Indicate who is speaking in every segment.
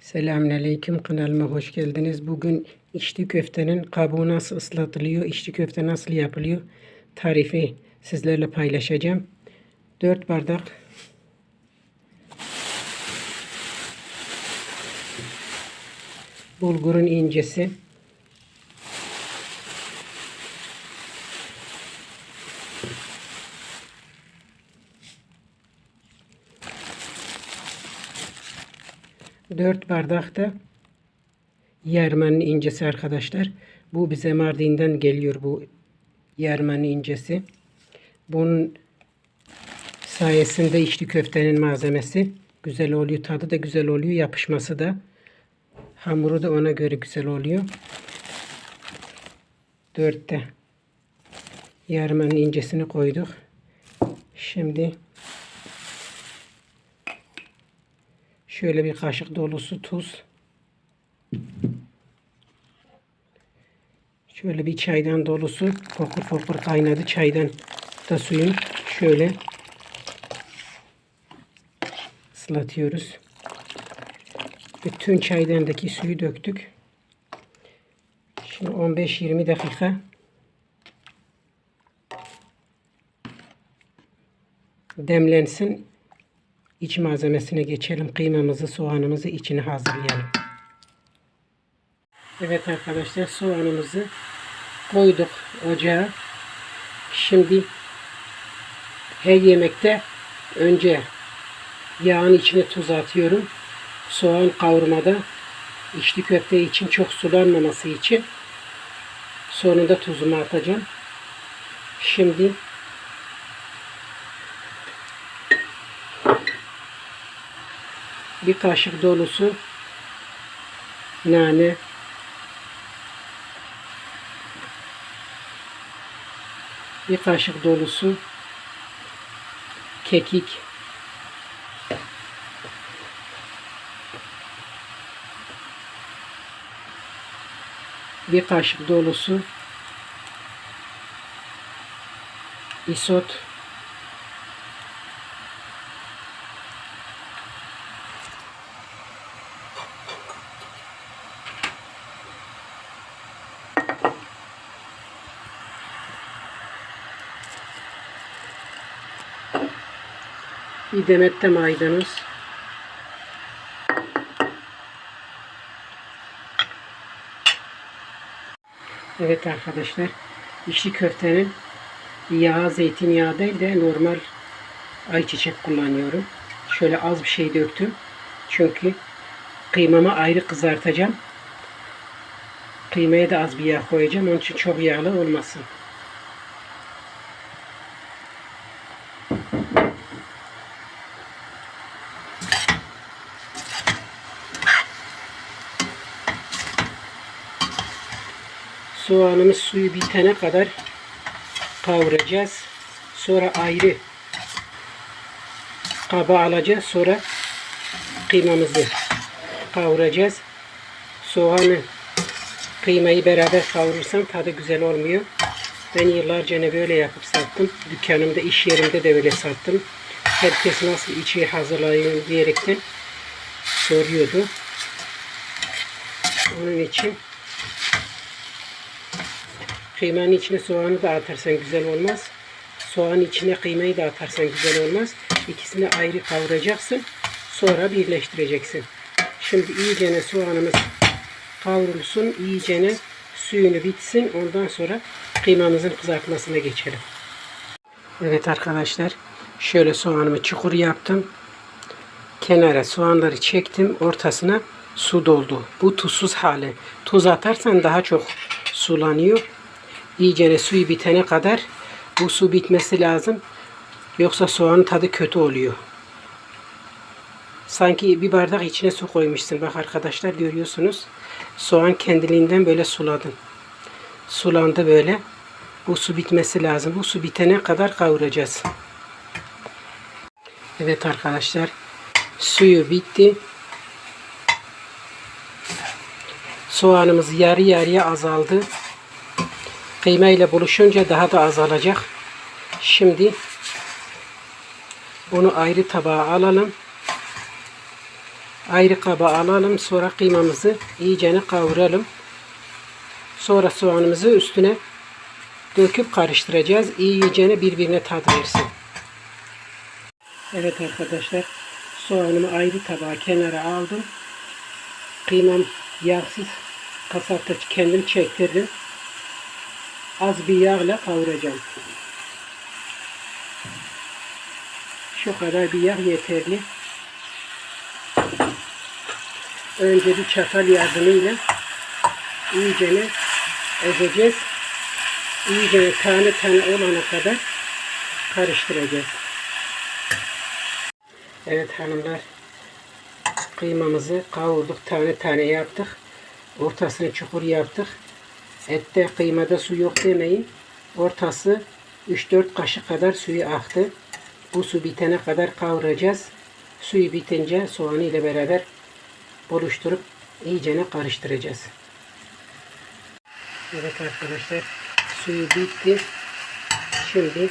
Speaker 1: Selamünaleyküm kanalıma hoş geldiniz. Bugün içli köftenin kabuğu nasıl ıslatılıyor, içli köfte nasıl yapılıyor tarifi sizlerle paylaşacağım. 4 bardak bulgurun incesi, Dört bardak da yermenin incesi arkadaşlar. Bu bize Mardin'den geliyor bu yermenin incesi. Bunun sayesinde içli köftenin malzemesi güzel oluyor. Tadı da güzel oluyor. Yapışması da hamuru da ona göre güzel oluyor. Dörtte yarmanın incesini koyduk. Şimdi şöyle bir kaşık dolusu tuz. Şöyle bir çaydan dolusu fokur fokur kaynadı. Çaydan da suyun şöyle ıslatıyoruz. Bütün çaydandaki suyu döktük. Şimdi 15-20 dakika demlensin. İç malzemesine geçelim. Kıymamızı, soğanımızı içine hazırlayalım. Evet arkadaşlar soğanımızı koyduk ocağa. Şimdi her yemekte önce yağın içine tuz atıyorum. Soğan kavurmada içli köfte için çok sulanmaması için sonunda tuzumu atacağım. Şimdi bir kaşık dolusu nane. Bir kaşık dolusu kekik. Bir kaşık dolusu isot bir demet de maydanoz Evet arkadaşlar içli köftenin yağı zeytinyağı değil de normal ayçiçek kullanıyorum. Şöyle az bir şey döktüm. Çünkü kıymamı ayrı kızartacağım. Kıymaya da az bir yağ koyacağım. Onun için çok yağlı olmasın. Soğanımız suyu bitene kadar kavuracağız. Sonra ayrı kaba alacağız. Sonra kıymamızı kavuracağız. Soğanı kıymayı beraber kavurursam tadı güzel olmuyor. Ben yıllarca ne böyle yapıp sattım. Dükkanımda, iş yerimde de böyle sattım. Herkes nasıl içi hazırlayın diyerekten soruyordu. Onun için Kıymanın içine soğanı da atarsan güzel olmaz. Soğanın içine kıymayı da atarsan güzel olmaz. İkisini ayrı kavuracaksın. Sonra birleştireceksin. Şimdi iyicene soğanımız kavrulsun. iyicene suyunu bitsin. Ondan sonra kıymamızın kızartmasına geçelim. Evet arkadaşlar. Şöyle soğanımı çukur yaptım. Kenara soğanları çektim. Ortasına su doldu. Bu tuzsuz hali. Tuz atarsan daha çok sulanıyor iyicene suyu bitene kadar bu su bitmesi lazım. Yoksa soğanın tadı kötü oluyor. Sanki bir bardak içine su koymuşsun. Bak arkadaşlar görüyorsunuz. Soğan kendiliğinden böyle suladın. Sulandı böyle. Bu su bitmesi lazım. Bu su bitene kadar kavuracağız. Evet arkadaşlar. Suyu bitti. Soğanımız yarı yarıya azaldı. Kıyma ile buluşunca daha da azalacak. Şimdi bunu ayrı tabağa alalım. ayrı kaba alalım. Sonra kıymamızı iyicene kavuralım. Sonra soğanımızı üstüne döküp karıştıracağız. İyicene birbirine tat versin. Evet arkadaşlar soğanımı ayrı tabağa kenara aldım. Kıymam yağsız kasapta kendim çektirdim. Az bir yağla kavuracağım. Şu kadar bir yağ yeterli. Önce bir çatal yardımıyla iyicene ezeceğiz. İyice tane tane olana kadar karıştıracağız. Evet hanımlar kıymamızı kavurduk tane tane yaptık. Ortasını çukur yaptık. Ette kıymada su yok demeyin. Ortası 3-4 kaşık kadar suyu aktı. Bu su bitene kadar kavuracağız. Suyu bitince soğanı ile beraber buluşturup iyicene karıştıracağız. Evet arkadaşlar suyu bitti. Şimdi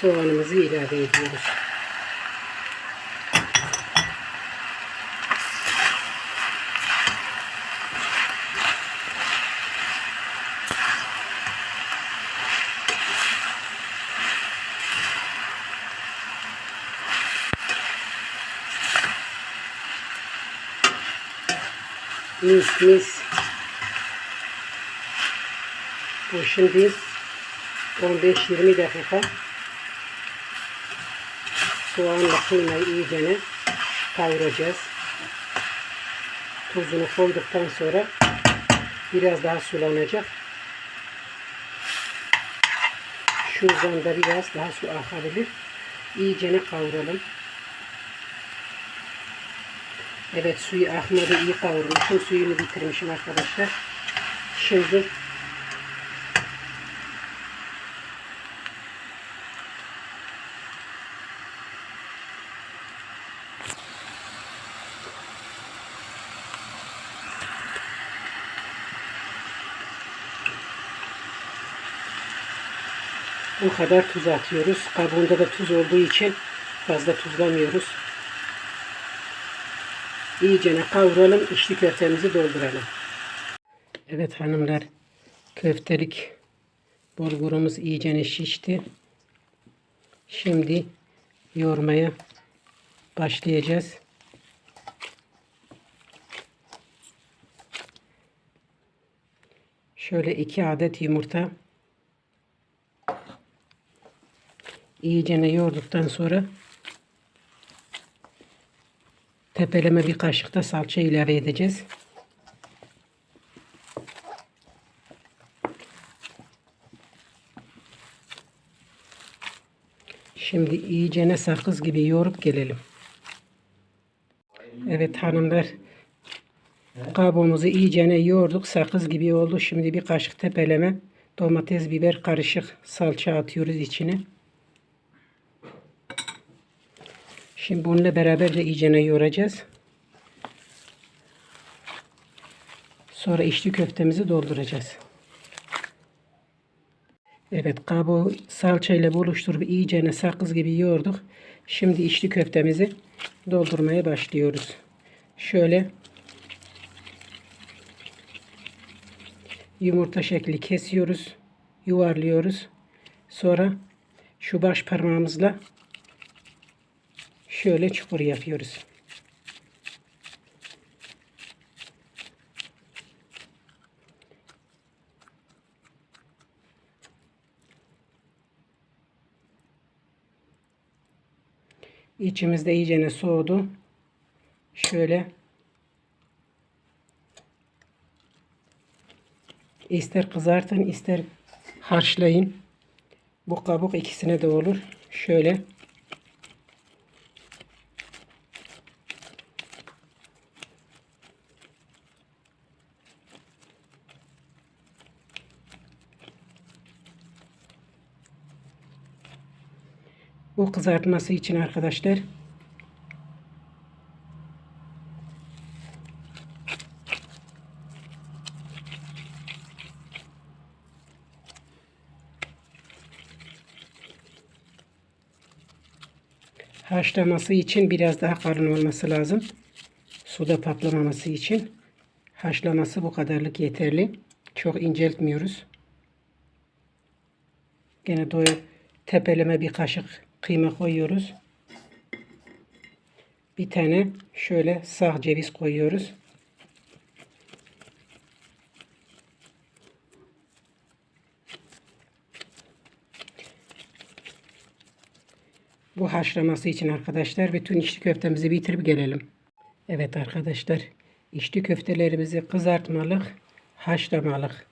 Speaker 1: soğanımızı ilave ediyoruz. Mis mis. Bu şimdi 15-20 dakika soğanla kıymayı iyicene kavuracağız. Tuzunu koyduktan sonra biraz daha sulanacak. Şuradan da biraz daha su akabilir. İyicene kavuralım. Evet suyu akmadı iyi kavurmuşum. Suyunu bitirmişim arkadaşlar. Şimdi bu kadar tuz atıyoruz. Kabuğunda da tuz olduğu için fazla tuzlamıyoruz. İyicene kavuralım. içli köftemizi dolduralım. Evet hanımlar. Köftelik bulgurumuz iyicene şişti. Şimdi yoğurmaya başlayacağız. Şöyle iki adet yumurta iyicene yoğurduktan sonra tepeleme bir kaşık da salça ilave edeceğiz. Şimdi iyicene sakız gibi yoğurup gelelim. Evet hanımlar kabuğumuzu iyicene yoğurduk. Sakız gibi oldu. Şimdi bir kaşık tepeleme domates biber karışık salça atıyoruz içine. Şimdi bununla beraber de iyicene yoğuracağız. Sonra içli köftemizi dolduracağız. Evet kabuğu salçayla buluşturup iyicene sakız gibi yoğurduk. Şimdi içli köftemizi doldurmaya başlıyoruz. Şöyle yumurta şekli kesiyoruz. Yuvarlıyoruz. Sonra şu baş parmağımızla şöyle çukur yapıyoruz. İçimizde iyicene soğudu. Şöyle ister kızartın ister harçlayın. Bu kabuk ikisine de olur. Şöyle Bu kızartması için arkadaşlar Haşlaması için biraz daha kalın olması lazım. Suda patlamaması için. Haşlaması bu kadarlık yeterli. Çok inceltmiyoruz. Gene doya tepeleme bir kaşık kıyma koyuyoruz. Bir tane şöyle sağ ceviz koyuyoruz. Bu haşlaması için arkadaşlar bütün içli köftemizi bitirip gelelim. Evet arkadaşlar içli köftelerimizi kızartmalık, haşlamalık.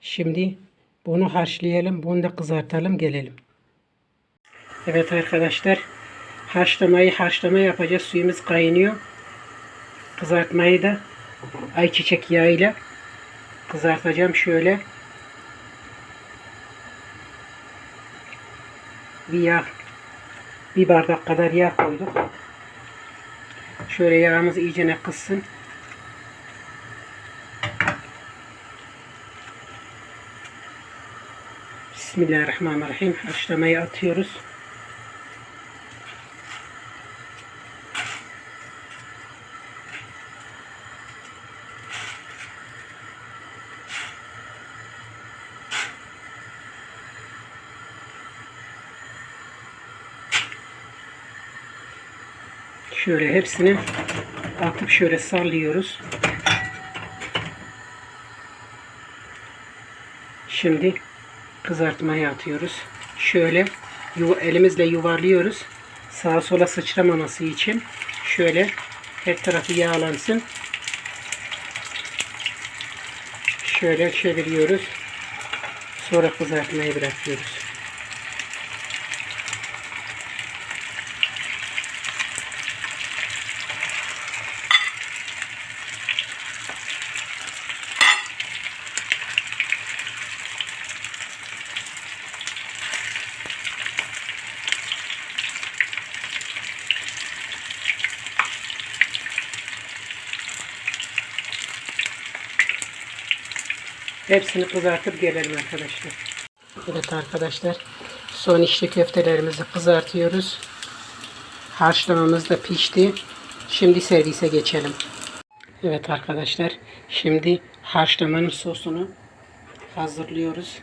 Speaker 1: Şimdi bunu haşlayalım, bunu da kızartalım gelelim. Evet arkadaşlar haşlamayı haşlama yapacağız. Suyumuz kaynıyor. Kızartmayı da ayçiçek yağıyla kızartacağım şöyle. Bir yağ bir bardak kadar yağ koyduk. Şöyle yağımız iyicene kızsın. Bismillahirrahmanirrahim. Haşlamayı atıyoruz. Şöyle hepsini atıp şöyle sallıyoruz. Şimdi kızartmaya atıyoruz. Şöyle elimizle yuvarlıyoruz. Sağa sola sıçramaması için şöyle her tarafı yağlansın. Şöyle çeviriyoruz. Sonra kızartmayı bırakıyoruz. Hepsini kızartıp gelelim arkadaşlar. Evet arkadaşlar. Son içli köftelerimizi kızartıyoruz. Haşlamamız da pişti. Şimdi servise geçelim. Evet arkadaşlar. Şimdi haşlamanın sosunu hazırlıyoruz.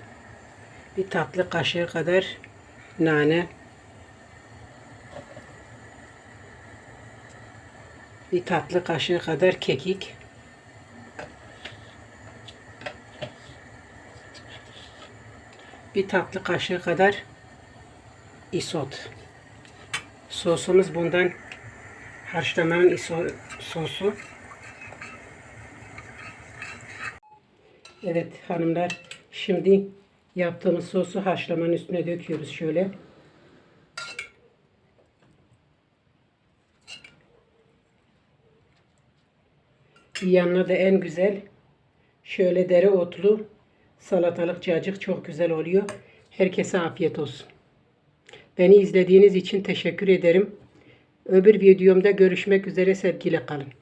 Speaker 1: Bir tatlı kaşığı kadar nane. Bir tatlı kaşığı kadar kekik. Bir tatlı kaşığı kadar isot. Sosumuz bundan haşlamanın iso sosu. Evet hanımlar şimdi yaptığımız sosu haşlamanın üstüne döküyoruz şöyle. Yanına da en güzel şöyle dereotlu salatalık cacık çok güzel oluyor. Herkese afiyet olsun. Beni izlediğiniz için teşekkür ederim. Öbür videomda görüşmek üzere sevgiyle kalın.